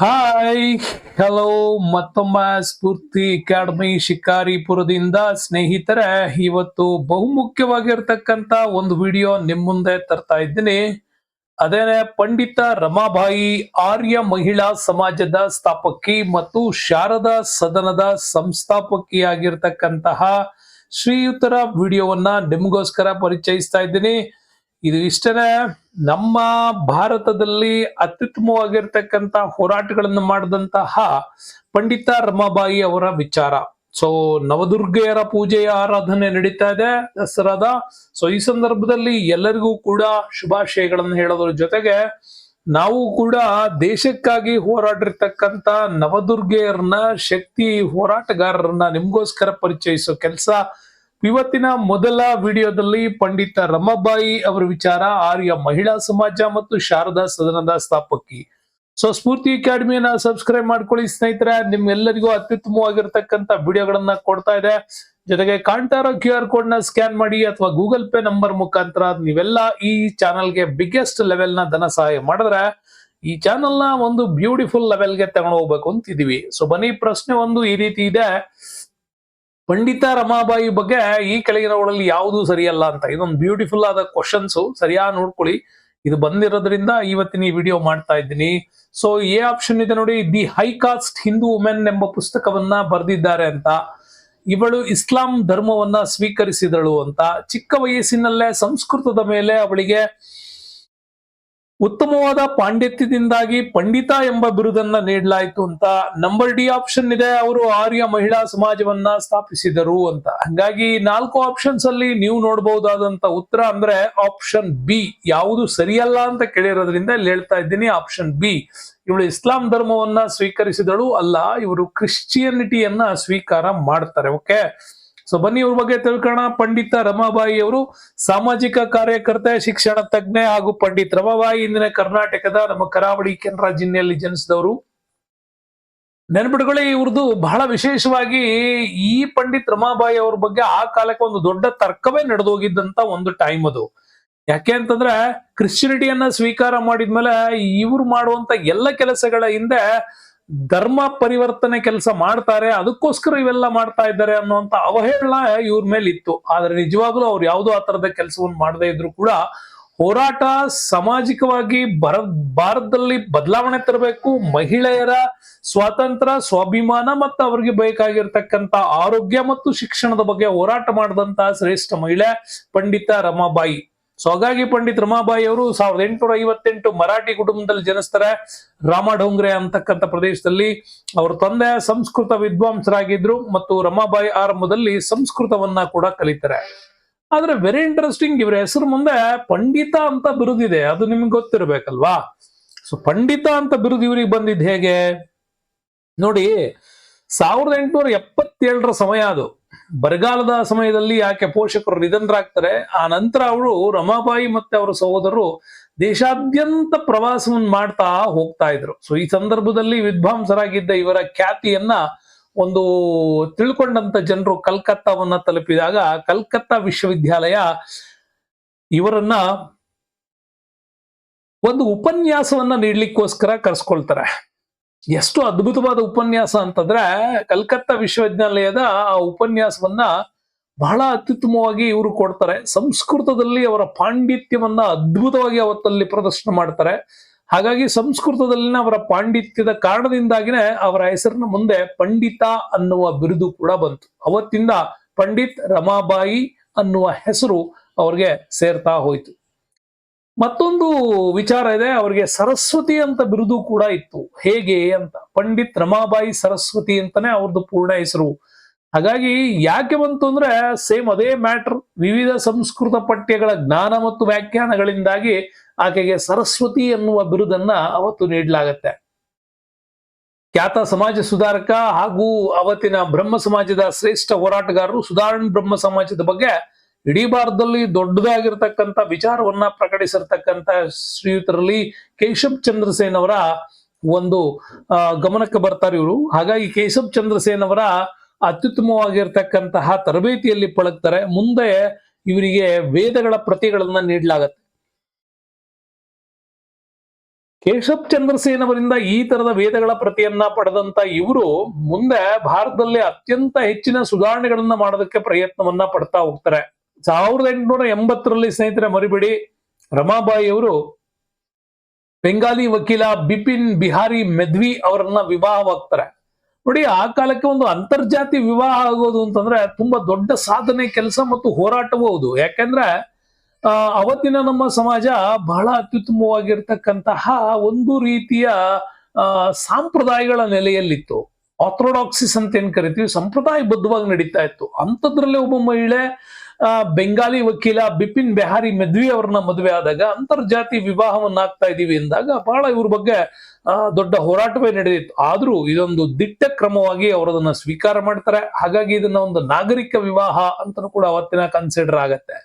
Hi hello ಮತ್ತೊಮ್ಮೆ ಸ್ಫೂರ್ತಿ academy ಶಿಕಾರಿಪುರದಿಂದ ಸ್ನೇಹಿತರೆ, ಇವತ್ತು ಬಹುಮುಖ್ಯವಾಗಿರ್ತಕ್ಕಂತ ಒಂದು ವಿಡಿಯೋ ನಿಮ್ಮ ಮುಂದೆ ತರ್ತಾ ಇದ್ದೀನಿ. ಅದೇನೆ, ಪಂಡಿತ ರಮಾಬಾಯಿ ಆರ್ಯ ಮಹಿಳಾ ಸಮಾಜದ ಸ್ಥಾಪಕಿ ಮತ್ತು ಶಾರದಾ ಸದನದ ಸಂಸ್ಥಾಪಕಿಯಾಗಿರ್ತಕ್ಕಂತಹ ಶ್ರೀಯುತರ ವಿಡಿಯೋವನ್ನ ನಿಮಗೋಸ್ಕರ ಪರಿಚಯಿಸ್ತಾ ಇದ್ದೀನಿ. ಇದು ಇಷ್ಟನೇ ನಮ್ಮ ಭಾರತದಲ್ಲಿ ಅತ್ಯುತ್ತಮವಾಗಿರ್ತಕ್ಕಂತ ಹೋರಾಟಗಳನ್ನು ಮಾಡಿದಂತಹ ಪಂಡಿತ ರಮಾಬಾಯಿ ಅವರ ವಿಚಾರ. ಸೊ ನವದುರ್ಗೆಯರ ಪೂಜೆಯ ಆರಾಧನೆ ನಡೀತಾ ಇದೆ ದಸರಾದ. ಸೊ ಈ ಸಂದರ್ಭದಲ್ಲಿ ಎಲ್ಲರಿಗೂ ಕೂಡ ಶುಭಾಶಯಗಳನ್ನು ಹೇಳೋದ್ರ ಜೊತೆಗೆ ನಾವು ಕೂಡ ದೇಶಕ್ಕಾಗಿ ಹೋರಾಡಿರ್ತಕ್ಕಂತ ನವದುರ್ಗೆಯರನ್ನ ಶಕ್ತಿ ಹೋರಾಟಗಾರರನ್ನ ನಿಮ್ಗೋಸ್ಕರ ಪರಿಚಯಿಸೋ ಕೆಲಸ ಇವತ್ತಿನ ಮೊದಲ ವಿಡಿಯೋದಲ್ಲಿ ಪಂಡಿತ ರಮಾಬಾಯಿ ಅವರ ವಿಚಾರ, ಆರ್ಯ ಮಹಿಳಾ ಸಮಾಜ ಮತ್ತು ಶಾರದಾ ಸದನದ ಸ್ಥಾಪಕಿ. ಸೊ ಸ್ಫೂರ್ತಿ ಅಕಾಡೆಮಿಯನ್ನ ಸಬ್ಸ್ಕ್ರೈಬ್ ಮಾಡ್ಕೊಳ್ಳಿ ಸ್ನೇಹಿತರೆ. ನಿಮ್ಮೆಲ್ಲರಿಗೂ ಅತ್ಯುತ್ತಮವಾಗಿರ್ತಕ್ಕಂಥ ವಿಡಿಯೋಗಳನ್ನ ಕೊಡ್ತಾ ಇದೆ. ಜೊತೆಗೆ ಕಾಣ್ತಾ ಕ್ಯೂ ಆರ್ ಕೋಡ್ನ ಸ್ಕ್ಯಾನ್ ಮಾಡಿ ಅಥವಾ ಗೂಗಲ್ ಪೇ ನಂಬರ್ ಮುಖಾಂತರ ನೀವೆಲ್ಲ ಈ ಚಾನಲ್ಗೆ ಬಿಗ್ಗೆಸ್ಟ್ ಲೆವೆಲ್ನ ಧನ ಸಹಾಯ ಮಾಡಿದ್ರೆ ಈ ಚಾನೆಲ್ನ ಒಂದು ಬ್ಯೂಟಿಫುಲ್ ಲೆವೆಲ್ಗೆ ತಗೊಂಡು ಹೋಗ್ಬೇಕು ಅಂತಿದೀವಿ ಸೊ ಬನ್ನಿ, ಪ್ರಶ್ನೆ ಒಂದು ಈ ರೀತಿ ಇದೆ. ಪಂಡಿತ ರಮಾಬಾಯಿ ಬಗ್ಗೆ ಈ ಕೆಳಗಿನವುಗಳಲ್ಲಿ ಯಾವುದು ಸರಿಯಲ್ಲ ಅಂತ. ಇದೊಂದು ಬ್ಯೂಟಿಫುಲ್ ಆದ ಕ್ವಶನ್ಸ್ ಸರಿಯಾಗಿ ನೋಡ್ಕೊಳ್ಳಿ. ಇದು ಬಂದಿರೋದ್ರಿಂದ ಇವತ್ತಿನ ಈ ವಿಡಿಯೋ ಮಾಡ್ತಾ ಇದ್ದೀನಿ. ಸೊ ಎ ಆಪ್ಷನ್ ಇದೆ ನೋಡಿ the high caste Hindu women ಎಂಬ ಪುಸ್ತಕವನ್ನ ಬರೆದಿದ್ದಾರೆ ಅಂತ. ಇವಳು ಇಸ್ಲಾಂ ಧರ್ಮವನ್ನ ಸ್ವೀಕರಿಸಿದಳು ಅಂತ. ಚಿಕ್ಕ ವಯಸ್ಸಿನಲ್ಲೇ ಸಂಸ್ಕೃತದ ಮೇಲೆ ಅವಳಿಗೆ ಉತ್ತಮವಾದ ಪಾಂಡಿತ್ಯದಿಂದಾಗಿ ಪಂಡಿತ ಎಂಬ ಬಿರುದನ್ನ ನೀಡಲಾಯಿತು ಅಂತ ನಂಬರ್ ಡಿ ಆಪ್ಷನ್ ಇದೆ. ಅವರು ಆರ್ಯ ಮಹಿಳಾ ಸಮಾಜವನ್ನ ಸ್ಥಾಪಿಸಿದರು ಅಂತ. ಹಂಗಾಗಿ ನಾಲ್ಕು ಆಪ್ಷನ್ಸ್ ಅಲ್ಲಿ ನೀವು ನೋಡಬಹುದಾದಂತ ಉತ್ತರ ಅಂದ್ರೆ ಆಪ್ಷನ್ ಬಿ. ಯಾವುದು ಸರಿಯಲ್ಲ ಅಂತ ಕೇಳಿರೋದ್ರಿಂದ ಇಲ್ಲಿ ಹೇಳ್ತಾ ಇದ್ದೀನಿ ಆಪ್ಷನ್ ಬಿ. ಇವಳು ಇಸ್ಲಾಂ ಧರ್ಮವನ್ನ ಸ್ವೀಕರಿಸಿದಳು ಅಲ್ಲ, ಇವರು ಕ್ರಿಶ್ಚಿಯನಿಟಿಯನ್ನ ಸ್ವೀಕಾರ ಮಾಡ್ತಾರೆ. ಓಕೆ? ಸೊ ಬನ್ನಿ ಇವ್ರ ಬಗ್ಗೆ ತಿಳ್ಕೋಣ ಪಂಡಿತ ರಮಾಬಾಯಿ ಅವರು ಸಾಮಾಜಿಕ ಕಾರ್ಯಕರ್ತೆ, ಶಿಕ್ಷಣ ತಜ್ಞೆ ಹಾಗೂ ಪಂಡಿತ್ ರಮಾಬಾಯಿ ಇಂದಿನ ಕರ್ನಾಟಕದ ನಮ್ಮ ಕರಾವಳಿ ಕೆನರಾ ಜಿಲ್ಲೆಯಲ್ಲಿ ಜನಿಸಿದವರು. ನೆನ್ಪಿಟ್ಕೊಳ್ಳಿ ಇವ್ರದ್ದು ಬಹಳ ವಿಶೇಷವಾಗಿ ಈ ಪಂಡಿತ್ ರಮಾಬಾಯಿ ಅವ್ರ ಬಗ್ಗೆ ಆ ಕಾಲಕ್ಕೆ ಒಂದು ದೊಡ್ಡ ತರ್ಕವೇ ನಡೆದೋಗಿದ್ದಂತ ಒಂದು ಟೈಮ್ ಅದು. ಯಾಕೆ ಅಂತಂದ್ರೆ ಕ್ರಿಶ್ಚಿಯನಿಟಿಯನ್ನ ಸ್ವೀಕಾರ ಮಾಡಿದ್ಮೇಲೆ ಇವ್ರು ಮಾಡುವಂತ ಎಲ್ಲ ಕೆಲಸಗಳ ಹಿಂದೆ ಧರ್ಮ ಪರಿವರ್ತನೆ ಕೆಲಸ ಮಾಡ್ತಾರೆ, ಅದಕ್ಕೋಸ್ಕರ ಇವೆಲ್ಲ ಮಾಡ್ತಾ ಇದ್ದಾರೆ ಅನ್ನುವಂತ ಅವಹೇಳನ ಇವ್ರ ಮೇಲೆ ಇತ್ತು. ಆದ್ರೆ ನಿಜವಾಗ್ಲೂ ಅವ್ರು ಯಾವುದೋ ಆ ತರದ ಕೆಲಸವನ್ನು ಮಾಡದೇ ಇದ್ರು ಕೂಡ ಹೋರಾಟ ಸಾಮಾಜಿಕವಾಗಿ ಬರ ಭಾರತದಲ್ಲಿ ಬದಲಾವಣೆ ತರಬೇಕು, ಮಹಿಳೆಯರ ಸ್ವಾತಂತ್ರ್ಯ ಸ್ವಾಭಿಮಾನ ಮತ್ತು ಅವ್ರಿಗೆ ಬೇಕಾಗಿರ್ತಕ್ಕಂಥ ಆರೋಗ್ಯ ಮತ್ತು ಶಿಕ್ಷಣದ ಬಗ್ಗೆ ಹೋರಾಟ ಮಾಡಿದಂತಹ ಶ್ರೇಷ್ಠ ಮಹಿಳೆ ಪಂಡಿತ ರಮಾಬಾಯಿ. ಸೊ ಹಾಗಾಗಿ ಪಂಡಿತ್ ರಮಾಬಾಯಿ ಅವರು ಸಾವಿರದ ಎಂಟುನೂರ ಐವತ್ತೆಂಟು ಮರಾಠಿ ಕುಟುಂಬದಲ್ಲಿ ಜನಿಸ್ತಾರೆ. ರಾಮ ಡೋಂಗ್ರೆ ಅಂತಕ್ಕಂಥ ಪ್ರದೇಶದಲ್ಲಿ ಅವರ ತಂದೆ ಸಂಸ್ಕೃತ ವಿದ್ವಾಂಸರಾಗಿದ್ರು ಮತ್ತು ರಮಾಬಾಯಿ ಆರಂಭದಲ್ಲಿ ಸಂಸ್ಕೃತವನ್ನ ಕೂಡ ಕಲಿತಾರೆ. ಆದ್ರೆ ವೆರಿ ಇಂಟ್ರೆಸ್ಟಿಂಗ್ ಇವರ ಹೆಸರು ಮುಂದೆ ಪಂಡಿತ ಅಂತ ಬಿರುದಿದೆ. ಅದು ನಿಮ್ಗೆ ಗೊತ್ತಿರಬೇಕಲ್ವಾ? ಸೊ ಪಂಡಿತ ಅಂತ ಬಿರುದು ಇವರಿಗೆ ಬಂದಿದ್ ಹೇಗೆ? ನೋಡಿ, ಸಾವಿರದ ಎಂಟುನೂರ ಎಪ್ಪತ್ತೇಳರ ಸಮಯ ಅದು. ಬರಗಾಲದ ಸಮಯದಲ್ಲಿ ಆಕೆ ಪೋಷಕರು ನಿಧನರಾಗ್ತಾರೆ? ಆ ನಂತರ ಅವರು ರಮಾಬಾಯಿ ಮತ್ತೆ ಅವರ ಸಹೋದರರು ದೇಶಾದ್ಯಂತ ಪ್ರವಾಸವನ್ನು ಮಾಡ್ತಾ ಹೋಗ್ತಾ ಇದ್ರು. ಸೊ ಈ ಸಂದರ್ಭದಲ್ಲಿ ವಿದ್ವಾಂಸರಾಗಿದ್ದ ಇವರ ಖ್ಯಾತಿಯನ್ನ ಒಂದು ತಿಳ್ಕೊಂಡಂತ ಜನರು ಕಲ್ಕತ್ತಾವನ್ನ ತಲುಪಿದಾಗ ಕಲ್ಕತ್ತಾ ವಿಶ್ವವಿದ್ಯಾಲಯ ಇವರನ್ನ ಒಂದು ಉಪನ್ಯಾಸವನ್ನ ನೀಡ್ಲಿಕ್ಕೋಸ್ಕರ ಕರ್ಸ್ಕೊಳ್ತಾರೆ. ಎಷ್ಟು ಅದ್ಭುತವಾದ ಉಪನ್ಯಾಸ ಅಂತಂದ್ರೆ ಕಲ್ಕತ್ತಾ ವಿಶ್ವವಿದ್ಯಾಲಯದ ಆ ಉಪನ್ಯಾಸವನ್ನ ಬಹಳ ಅತ್ಯುತ್ತಮವಾಗಿ ಇವರು ಕೊಡ್ತಾರೆ. ಸಂಸ್ಕೃತದಲ್ಲಿ ಅವರ ಪಾಂಡಿತ್ಯವನ್ನ ಅದ್ಭುತವಾಗಿ ಅವತ್ತಲ್ಲಿ ಪ್ರದರ್ಶನ ಮಾಡ್ತಾರೆ. ಹಾಗಾಗಿ ಸಂಸ್ಕೃತದಲ್ಲಿನ ಅವರ ಪಾಂಡಿತ್ಯದ ಕಾರಣದಿಂದಾಗಿನೇ ಅವರ ಹೆಸರಿನ ಮುಂದೆ ಪಂಡಿತ ಅನ್ನುವ ಬಿರುದು ಕೂಡ ಬಂತು. ಅವತ್ತಿಂದ ಪಂಡಿತ್ ರಮಾಬಾಯಿ ಅನ್ನುವ ಹೆಸರು ಅವ್ರಿಗೆ ಸೇರ್ತಾ ಹೋಯ್ತು. ಮತ್ತೊಂದು ವಿಚಾರ ಇದೆ, ಅವರಿಗೆ ಸರಸ್ವತಿ ಅಂತ ಬಿರುದು ಕೂಡ ಇತ್ತು. ಹೇಗೆ ಅಂತ? ಪಂಡಿತ್ ರಮಾಬಾಯಿ ಸರಸ್ವತಿ ಅಂತಾನೆ ಅವ್ರದ್ದು ಪೂರ್ಣ ಹೆಸರು. ಹಾಗಾಗಿ ಯಾಕೆ ಬಂತು ಅಂದ್ರೆ ಸೇಮ್ ಅದೇ ಮ್ಯಾಟರ್, ವಿವಿಧ ಸಂಸ್ಕೃತ ಪಠ್ಯಗಳ ಜ್ಞಾನ ಮತ್ತು ವ್ಯಾಖ್ಯಾನಗಳಿಂದಾಗಿ ಆಕೆಗೆ ಸರಸ್ವತಿ ಎನ್ನುವ ಬಿರುದನ್ನ ಅವತ್ತು ನೀಡಲಾಗತ್ತೆ. ಖ್ಯಾತ ಸಮಾಜ ಸುಧಾರಕ ಹಾಗೂ ಅವತ್ತಿನ ಬ್ರಹ್ಮ ಸಮಾಜದ ಶ್ರೇಷ್ಠ ಹೋರಾಟಗಾರರು ಸುಧಾರಣ ಬ್ರಹ್ಮ ಸಮಾಜದ ಬಗ್ಗೆ ಇಡೀ ಭಾರತದಲ್ಲಿ ದೊಡ್ಡದಾಗಿರ್ತಕ್ಕಂಥ ವಿಚಾರವನ್ನ ಪ್ರಕಟಿಸಿರ್ತಕ್ಕಂಥ ಶ್ರೀಯುತರಲ್ಲಿ ಕೇಶವ್ ಚಂದ್ರಸೇನ್ ಅವರ ಒಂದು ಗಮನಕ್ಕೆ ಬರ್ತಾರೆ ಇವರು. ಹಾಗಾಗಿ ಕೇಶವ್ ಚಂದ್ರಸೇನ್ ಅವರ ಅತ್ಯುತ್ತಮವಾಗಿರ್ತಕ್ಕಂತಹ ತರಬೇತಿಯಲ್ಲಿ ಪಳಗ್ತಾರೆ. ಮುಂದೆ ಇವರಿಗೆ ವೇದಗಳ ಪ್ರತಿಗಳನ್ನ ನೀಡಲಾಗತ್ತೆ. ಕೇಶವ್ ಚಂದ್ರಸೇನ್ ಅವರಿಂದ ಈ ತರದ ವೇದಗಳ ಪ್ರತಿಯನ್ನ ಪಡೆದಂತ ಇವರು ಮುಂದೆ ಭಾರತದಲ್ಲಿ ಅತ್ಯಂತ ಹೆಚ್ಚಿನ ಸುಧಾರಣೆಗಳನ್ನ ಮಾಡೋದಕ್ಕೆ ಪ್ರಯತ್ನವನ್ನ ಪಡ್ತಾ ಹೋಗ್ತಾರೆ. ಸಾವಿರದ ಎಂಟುನೂರ ಎಂಬತ್ತರಲ್ಲಿ ಸ್ನೇಹಿತರೆ, ಮರಿಬೇಡಿ. ರಮಾಬಾಯಿ ಅವರು ಬೆಂಗಾಲಿ ವಕೀಲ ಬಿಪಿನ್ ಬಿಹಾರಿ ಮೆದ್ವಿ ಅವರನ್ನ ವಿವಾಹವಾಗ್ತಾರೆ. ನೋಡಿ, ಆ ಕಾಲಕ್ಕೆ ಒಂದು ಅಂತರ್ಜಾತಿ ವಿವಾಹ ಆಗೋದು ಅಂತಂದ್ರೆ ತುಂಬಾ ದೊಡ್ಡ ಸಾಧನೆ ಕೆಲಸ ಮತ್ತು ಹೋರಾಟವೂ ಹೌದು. ಯಾಕೆಂದ್ರೆ ಅವತ್ತಿನ ನಮ್ಮ ಸಮಾಜ ಬಹಳ ಅತ್ಯುತ್ತಮವಾಗಿರ್ತಕ್ಕಂತಹ ಒಂದು ರೀತಿಯ ಸಾಂಪ್ರದಾಯಗಳ ನೆಲೆಯಲ್ಲಿತ್ತು. ಆರ್ಥೋಡಾಕ್ಸಿಸ್ ಅಂತ ಏನ್ ಕರಿತೀವಿ ಸಂಪ್ರದಾಯ ಬದ್ಧವಾಗಿ ನಡೀತಾ ಇತ್ತು. ಅಂಥದ್ರಲ್ಲಿ ಒಬ್ಬ ಮಹಿಳೆ ಬೆಂಗಾಲಿ ವಕೀಲ ಬಿಪಿನ್ ಬಿಹಾರಿ ಮೆದ್ವಿ ಅವ್ರನ್ನ ಮದುವೆ ಆದಾಗ ಅಂತರ್ಜಾತಿ ವಿವಾಹವನ್ನಾಗ್ತಾ ಇದೀವಿ ಎಂದಾಗ ಬಹಳ ಇವ್ರ ಬಗ್ಗೆ ದೊಡ್ಡ ಹೋರಾಟವೇ ನಡೆದಿತ್ತು. ಆದ್ರೂ ಇದೊಂದು ದಿಟ್ಟ ಕ್ರಮವಾಗಿ ಅವರದನ್ನ ಸ್ವೀಕಾರ ಮಾಡ್ತಾರೆ. ಹಾಗಾಗಿ ಇದನ್ನ ಒಂದು ನಾಗರಿಕ ವಿವಾಹ ಅಂತಲೂ ಕೂಡ ಅವತ್ತಿನ ಕನ್ಸಿಡರ್ ಆಗತ್ತೆ.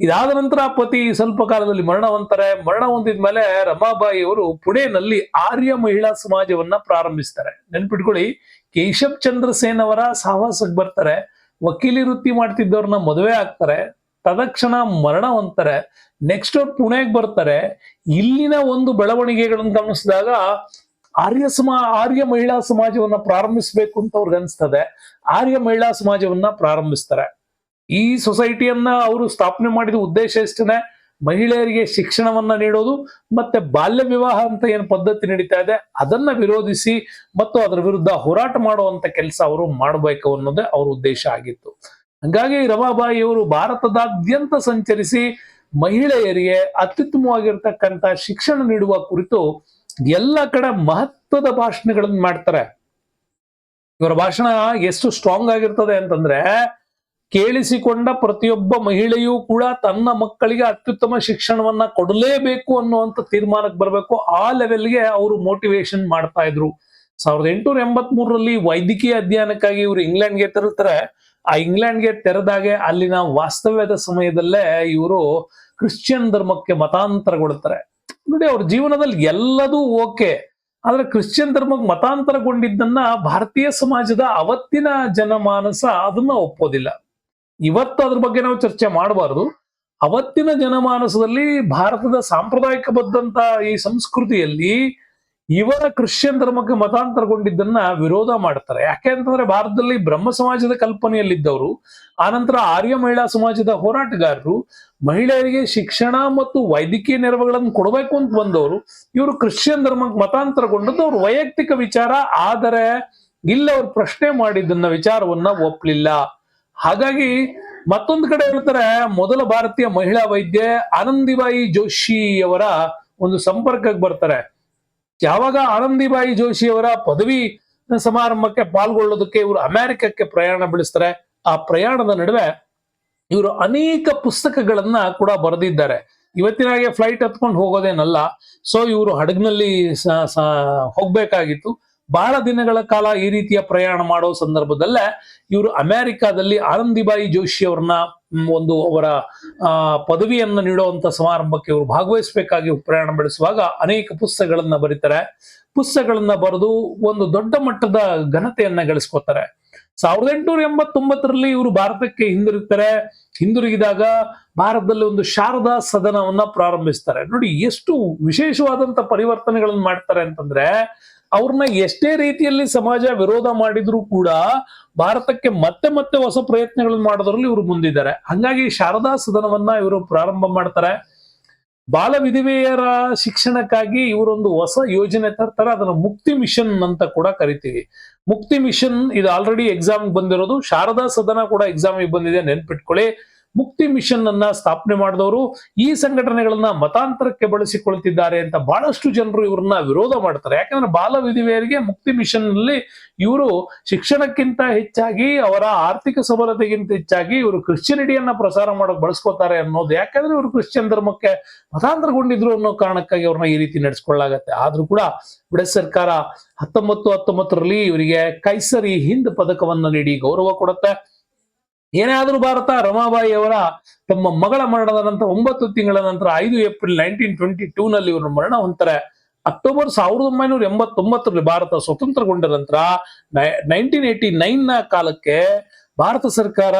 ಇದಾದ ನಂತರ ಪತಿ ಸ್ವಲ್ಪ ಕಾಲದಲ್ಲಿ ಮರಣ ಹೊಂತಾರೆ ಮರಣ ಹೊಂದಿದ್ಮೇಲೆ ರಮಾಬಾಯಿ ಅವರು ಪುಣೆನಲ್ಲಿ ಆರ್ಯ ಮಹಿಳಾ ಸಮಾಜವನ್ನ ಪ್ರಾರಂಭಿಸ್ತಾರೆ. ನೆನ್ಪಿಟ್ಕೊಳ್ಳಿ ಕೇಶವ್ ಚಂದ್ರ ಸೇನ್ ಅವರ ಸಹವಾಸಕ್ಕೆ ಬರ್ತಾರೆ. ವಕೀಲಿ ವೃತ್ತಿ ಮಾಡ್ತಿದ್ದವ್ರನ್ನ ಮದುವೆ ಆಗ್ತಾರೆ, ತದಕ್ಷಣ ಮರಣ ಹೊಂತಾರೆ ನೆಕ್ಸ್ಟ್ ಅವ್ರು ಪುಣೆಗೆ ಬರ್ತಾರೆ, ಇಲ್ಲಿನ ಒಂದು ಬೆಳವಣಿಗೆಗಳನ್ನು ಗಮನಿಸಿದಾಗ ಆರ್ಯ ಸಮಾ, ಆರ್ಯ ಮಹಿಳಾ ಸಮಾಜವನ್ನ ಪ್ರಾರಂಭಿಸಬೇಕು ಅಂತ ಅವ್ರಿಗೆ ಅನಿಸ್ತದೆ. ಆರ್ಯ ಮಹಿಳಾ ಸಮಾಜವನ್ನ ಪ್ರಾರಂಭಿಸ್ತಾರೆ. ಈ ಸೊಸೈಟಿಯನ್ನ ಅವರು ಸ್ಥಾಪನೆ ಮಾಡಿದ ಉದ್ದೇಶ ಎಷ್ಟನೇ? ಮಹಿಳೆಯರಿಗೆ ಶಿಕ್ಷಣವನ್ನ ನೀಡೋದು ಮತ್ತೆ ಬಾಲ್ಯ ವಿವಾಹ ಅಂತ ಏನು ಪದ್ಧತಿ ನಡೀತಾ ಇದೆ, ಅದನ್ನ ವಿರೋಧಿಸಿ ಮತ್ತು ಅದರ ವಿರುದ್ಧ ಹೋರಾಟ ಮಾಡುವಂತ ಕೆಲಸ ಅವರು ಮಾಡಬೇಕು ಅನ್ನೋದೇ ಅವ್ರ ಉದ್ದೇಶ ಆಗಿತ್ತು. ಹಂಗಾಗಿ ರಮಾಬಾಯಿ ಅವರು ಭಾರತದಾದ್ಯಂತ ಸಂಚರಿಸಿ ಮಹಿಳೆಯರಿಗೆ ಅತ್ಯುತ್ತಮವಾಗಿರ್ತಕ್ಕಂಥ ಶಿಕ್ಷಣ ನೀಡುವ ಕುರಿತು ಎಲ್ಲ ಕಡೆ ಮಹತ್ವದ ಭಾಷಣಗಳನ್ನು ಮಾಡ್ತಾರೆ. ಇವರ ಭಾಷಣ ಎಷ್ಟು ಸ್ಟ್ರಾಂಗ್ ಆಗಿರ್ತದೆ ಅಂತಂದ್ರೆ ಕೇಳಿಸಿಕೊಂಡ ಪ್ರತಿಯೊಬ್ಬ ಮಹಿಳೆಯೂ ಕೂಡ ತನ್ನ ಮಕ್ಕಳಿಗೆ ಅತ್ಯುತ್ತಮ ಶಿಕ್ಷಣವನ್ನ ಕೊಡಲೇಬೇಕು ಅನ್ನುವಂಥ ತೀರ್ಮಾನಕ್ಕೆ ಬರಬೇಕು. ಆ ಲೆವೆಲ್ಗೆ ಅವರು ಮೋಟಿವೇಶನ್ ಮಾಡ್ತಾ ಇದ್ರು. ಸಾವಿರದ ಎಂಟುನೂರ ಎಂಬತ್ ಮೂರರಲ್ಲಿ ವೈದ್ಯಕೀಯ ಅಧ್ಯಯನಕ್ಕಾಗಿ ಇವರು ಇಂಗ್ಲೆಂಡ್ಗೆ ತೆರಳ್ತಾರೆ. ಆ ಇಂಗ್ಲೆಂಡ್ಗೆ ತೆರೆದಾಗೆ ಅಲ್ಲಿನ ವಾಸ್ತವ್ಯದ ಸಮಯದಲ್ಲೇ ಇವರು ಕ್ರಿಶ್ಚಿಯನ್ ಧರ್ಮಕ್ಕೆ ಮತಾಂತರಗೊಳ್ತಾರೆ. ನೋಡಿ ಅವ್ರ ಜೀವನದಲ್ಲಿ ಎಲ್ಲದೂ ಓಕೆ. ಆದ್ರೆ ಕ್ರಿಶ್ಚಿಯನ್ ಧರ್ಮಕ್ಕೆ ಮತಾಂತರಗೊಂಡಿದ್ದನ್ನ ಭಾರತೀಯ ಸಮಾಜದ ಅವತ್ತಿನ ಜನಮಾನಸ ಅದನ್ನ ಒಪ್ಪೋದಿಲ್ಲ. ಇವತ್ತು ಅದ್ರ ಬಗ್ಗೆ ನಾವು ಚರ್ಚೆ ಮಾಡಬಾರದು. ಅವತ್ತಿನ ಜನಮಾನಸದಲ್ಲಿ ಭಾರತದ ಸಾಂಪ್ರದಾಯಿಕ ಬದ್ದಂತ ಈ ಸಂಸ್ಕೃತಿಯಲ್ಲಿ ಇವರ ಕ್ರಿಶ್ಚಿಯನ್ ಧರ್ಮಕ್ಕೆ ಮತಾಂತರಗೊಂಡಿದ್ದನ್ನ ವಿರೋಧ ಮಾಡ್ತಾರೆ. ಯಾಕೆ ಅಂತಂದ್ರೆ ಭಾರತದಲ್ಲಿ ಬ್ರಹ್ಮ ಸಮಾಜದ ಕಲ್ಪನೆಯಲ್ಲಿದ್ದವರು ಆನಂತರ ಆರ್ಯ ಮಹಿಳಾ ಸಮಾಜದ ಹೋರಾಟಗಾರರು, ಮಹಿಳೆಯರಿಗೆ ಶಿಕ್ಷಣ ಮತ್ತು ವೈದ್ಯಕೀಯ ನೆರವುಗಳನ್ನು ಕೊಡಬೇಕು ಅಂತ ಬಂದವರು, ಇವರು ಕ್ರಿಶ್ಚಿಯನ್ ಧರ್ಮಕ್ಕೆ ಮತಾಂತರಗೊಂಡದ್ದು ಅವ್ರ ವೈಯಕ್ತಿಕ ವಿಚಾರ, ಆದರೆ ಇಲ್ಲ ಅವ್ರು ಪ್ರಶ್ನೆ ಮಾಡಿದ್ದನ್ನ ವಿಚಾರವನ್ನ ಒಪ್ಲಿಲ್ಲ. ಹಾಗಾಗಿ ಮತ್ತೊಂದು ಕಡೆ ಹೇಳ್ತಾರೆ, ಮೊದಲ ಭಾರತೀಯ ಮಹಿಳಾ ವೈದ್ಯೆ ಆನಂದಿಬಾಯಿ ಜೋಶಿ ಅವರ ಒಂದು ಸಂಪರ್ಕಕ್ಕೆ ಬರ್ತಾರೆ. ಯಾವಾಗ ಆನಂದಿಬಾಯಿ ಜೋಶಿ ಅವರ ಪದವಿ ಸಮಾರಂಭಕ್ಕೆ ಪಾಲ್ಗೊಳ್ಳೋದಕ್ಕೆ ಇವರು ಅಮೆರಿಕಕ್ಕೆ ಪ್ರಯಾಣ ಬೆಳೆಸ್ತಾರೆ, ಆ ಪ್ರಯಾಣದ ನಡುವೆ ಇವರು ಅನೇಕ ಪುಸ್ತಕಗಳನ್ನ ಕೂಡ ಬರೆದಿದ್ದಾರೆ. ಇವತ್ತಿನ ಹಾಗೆ ಫ್ಲೈಟ್ ಹತ್ಕೊಂಡು ಹೋಗೋದೇನಲ್ಲ ಸೊ ಇವರು ಹಡಗಿನಲ್ಲಿ ಹೋಗ್ಬೇಕಾಗಿತ್ತು. ಬಹಳ ದಿನಗಳ ಕಾಲ ಈ ರೀತಿಯ ಪ್ರಯಾಣ ಮಾಡೋ ಸಂದರ್ಭದಲ್ಲೇ ಇವರು ಅಮೆರಿಕಾದಲ್ಲಿ ಆನಂದಿಬಾಯಿ ಜೋಶಿ ಅವ್ರನ್ನ ಒಂದು ಅವರ ಪದವಿಯನ್ನು ನೀಡುವಂತ ಸಮಾರಂಭಕ್ಕೆ ಇವರು ಭಾಗವಹಿಸಬೇಕಾಗಿ ಪ್ರಯಾಣ ಬೆಳೆಸುವಾಗ ಅನೇಕ ಪುಸ್ತಕಗಳನ್ನ ಬರೀತಾರೆ. ಪುಸ್ತಕಗಳನ್ನ ಬರೆದು ಒಂದು ದೊಡ್ಡ ಮಟ್ಟದ ಘನತೆಯನ್ನ ಗಳಿಸ್ಕೊತಾರೆ. ಸಾವಿರದ ಎಂಟುನೂರ ಎಂಬತ್ತೊಂಬತ್ತರಲ್ಲಿ ಇವರು ಭಾರತಕ್ಕೆ ಹಿಂದಿರುಗ್ತಾರೆ. ಹಿಂದಿರುಗಿದಾಗ ಭಾರತದಲ್ಲಿ ಒಂದು ಶಾರದಾ ಸದನವನ್ನ ಪ್ರಾರಂಭಿಸ್ತಾರೆ. ನೋಡಿ, ಎಷ್ಟು ವಿಶೇಷವಾದಂತ ಪರಿವರ್ತನೆಗಳನ್ನು ಮಾಡ್ತಾರೆ ಅಂತಂದ್ರೆ ಅವ್ರನ್ನ ಎಷ್ಟೇ ರೀತಿಯಲ್ಲಿ ಸಮಾಜ ವಿರೋಧ ಮಾಡಿದ್ರು ಕೂಡ ಭಾರತಕ್ಕೆ ಮತ್ತೆ ಮತ್ತೆ ಹೊಸ ಪ್ರಯತ್ನಗಳನ್ನು ಮಾಡೋದ್ರಲ್ಲಿ ಇವರು ಮುಂದಿದ್ದಾರೆ. ಹಂಗಾಗಿ ಶಾರದಾ ಸದನವನ್ನ ಇವರು ಪ್ರಾರಂಭ ಮಾಡ್ತಾರೆ. ಬಾಲ ವಿಧವೆಯರ ಶಿಕ್ಷಣಕ್ಕಾಗಿ ಇವರೊಂದು ಹೊಸ ಯೋಜನೆ ತರ್ತಾರೆ. ಅದನ್ನ ಮುಕ್ತಿ ಮಿಷನ್ ಅಂತ ಕೂಡ ಕರಿತೀವಿ. ಮುಕ್ತಿ ಮಿಷನ್ ಇದು ಆಲ್ರೆಡಿ ಎಕ್ಸಾಮ್ ಬಂದಿರೋದು. ಶಾರದಾ ಸದನ ಕೂಡ ಎಕ್ಸಾಮ್ ಬಂದಿದೆ. ನೆನ್ಪಿಟ್ಕೊಳ್ಳಿ. ಮುಕ್ತಿ ಮಿಷನ್ ಅನ್ನ ಸ್ಥಾಪನೆ ಮಾಡಿದವರು ಈ ಸಂಘಟನೆಗಳನ್ನ ಮತಾಂತರಕ್ಕೆ ಬಳಸಿಕೊಳ್ತಿದ್ದಾರೆ ಅಂತ ಬಹಳಷ್ಟು ಜನರು ಇವ್ರನ್ನ ವಿರೋಧ ಮಾಡ್ತಾರೆ. ಯಾಕಂದ್ರೆ ಬಾಲ ವಿಧಿವೆಯರಿಗೆ ಮುಕ್ತಿ ಮಿಷನ್ನಲ್ಲಿ ಇವರು ಶಿಕ್ಷಣಕ್ಕಿಂತ ಹೆಚ್ಚಾಗಿ, ಅವರ ಆರ್ಥಿಕ ಸಬಲತೆಗಿಂತ ಹೆಚ್ಚಾಗಿ ಇವರು ಕ್ರಿಶ್ಚಿಯನಿಟಿಯನ್ನ ಪ್ರಸಾರ ಮಾಡೋಕೆ ಬಳಸ್ಕೋತಾರೆ ಅನ್ನೋದು. ಯಾಕಂದ್ರೆ ಇವರು ಕ್ರಿಶ್ಚಿಯನ್ ಧರ್ಮಕ್ಕೆ ಮತಾಂತರಗೊಂಡಿದ್ರು ಅನ್ನೋ ಕಾರಣಕ್ಕಾಗಿ ಅವ್ರನ್ನ ಈ ರೀತಿ ನಡೆಸ್ಕೊಳ್ಳಾಗತ್ತೆ. ಆದ್ರೂ ಕೂಡ ಬಿಡ ಸರ್ಕಾರ ಹತ್ತೊಂಬತ್ತು ಹತ್ತೊಂಬತ್ತರಲ್ಲಿ ಇವರಿಗೆ ಕೈಸರಿ ಹಿಂದ್ ಪದಕವನ್ನ ನೀಡಿ ಗೌರವ ಕೊಡುತ್ತೆ. ಏನೇ ಆದ್ರೂ ಭಾರತ ರಮಾಬಾಯಿ ಅವರ ತಮ್ಮ ಮಗಳ ಮರಣದ ನಂತರ ಒಂಬತ್ತು ತಿಂಗಳ ನಂತರ ಐದು ಏಪ್ರಿಲ್ ನೈನ್ಟೀನ್ ಟ್ವೆಂಟಿ ಟೂ ನಲ್ಲಿ ಇವರು ಮರಣ ಹೊಂತಾರೆ ಅಕ್ಟೋಬರ್ ಸಾವಿರದ ಒಂಬೈನೂರ ಎಂಬತ್ತೊಂಬತ್ತರಲ್ಲಿ ಭಾರತ ಸ್ವತಂತ್ರಗೊಂಡ ನಂತರ ನೈನ್ಟೀನ್ ಏಯ್ಟಿ ನೈನ್ನ ಕಾಲಕ್ಕೆ ಭಾರತ ಸರ್ಕಾರ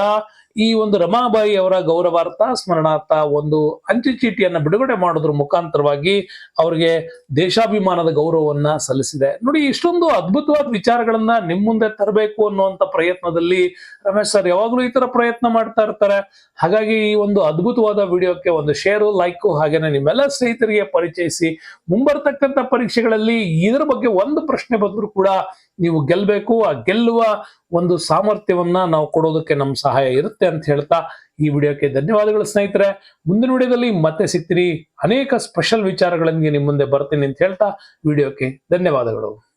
ಈ ಒಂದು ರಮಾಬಾಯಿ ಅವರ ಗೌರವಾರ್ಥ, ಸ್ಮರಣಾರ್ಥ ಒಂದು ಅಂಚೆ ಚೀಟಿಯನ್ನ ಬಿಡುಗಡೆ ಮಾಡೋದ್ರ ಮುಖಾಂತರವಾಗಿ ಅವರಿಗೆ ದೇಶಾಭಿಮಾನದ ಗೌರವವನ್ನ ಸಲ್ಲಿಸಿದೆ. ನೋಡಿ, ಇಷ್ಟೊಂದು ಅದ್ಭುತವಾದ ವಿಚಾರಗಳನ್ನ ನಿಮ್ ಮುಂದೆ ತರಬೇಕು ಅನ್ನುವಂತ ಪ್ರಯತ್ನದಲ್ಲಿ ರಮೇಶ್ ಸರ್ ಯಾವಾಗ್ಲೂ ಈ ತರ ಪ್ರಯತ್ನ ಮಾಡ್ತಾ ಇರ್ತಾರೆ. ಹಾಗಾಗಿ ಈ ಒಂದು ಅದ್ಭುತವಾದ ವಿಡಿಯೋಕ್ಕೆ ಒಂದು ಶೇರು, ಲೈಕು ಹಾಗೇನೆ ನಿಮ್ಮೆಲ್ಲ ಸ್ನೇಹಿತರಿಗೆ ಪರಿಚಯಿಸಿ, ಮುಂಬರ್ತಕ್ಕಂಥ ಪರೀಕ್ಷೆಗಳಲ್ಲಿ ಇದರ ಬಗ್ಗೆ ಒಂದು ಪ್ರಶ್ನೆ ಬಂದರೂ ಕೂಡ ನೀವು ಗೆಲ್ಲಬೇಕು ಆ ಗೆಲ್ಲುವ ಒಂದು ಸಾಮರ್ಥ್ಯವನ್ನ ನಾವು ಕೊಡೋದಕ್ಕೆ ನಮ್ಮ ಸಹಾಯ ಇರುತ್ತೆ ಅಂತ ಹೇಳ್ತಾ ಈ ವಿಡಿಯೋಕ್ಕೆ ಧನ್ಯವಾದಗಳು ಸ್ನೇಹಿತರೆ. ಮುಂದಿನ ವಿಡಿಯೋದಲ್ಲಿ ಮತ್ತೆ ಸಿಗ್ತೀರಿ ಅನೇಕ ಸ್ಪೆಷಲ್ ವಿಚಾರಗಳೊಂದಿಗೆ ನಿಮ್ಮ ಮುಂದೆ ಬರ್ತೀನಿ ಅಂತ ಹೇಳ್ತಾ ವಿಡಿಯೋಕ್ಕೆ ಧನ್ಯವಾದಗಳು.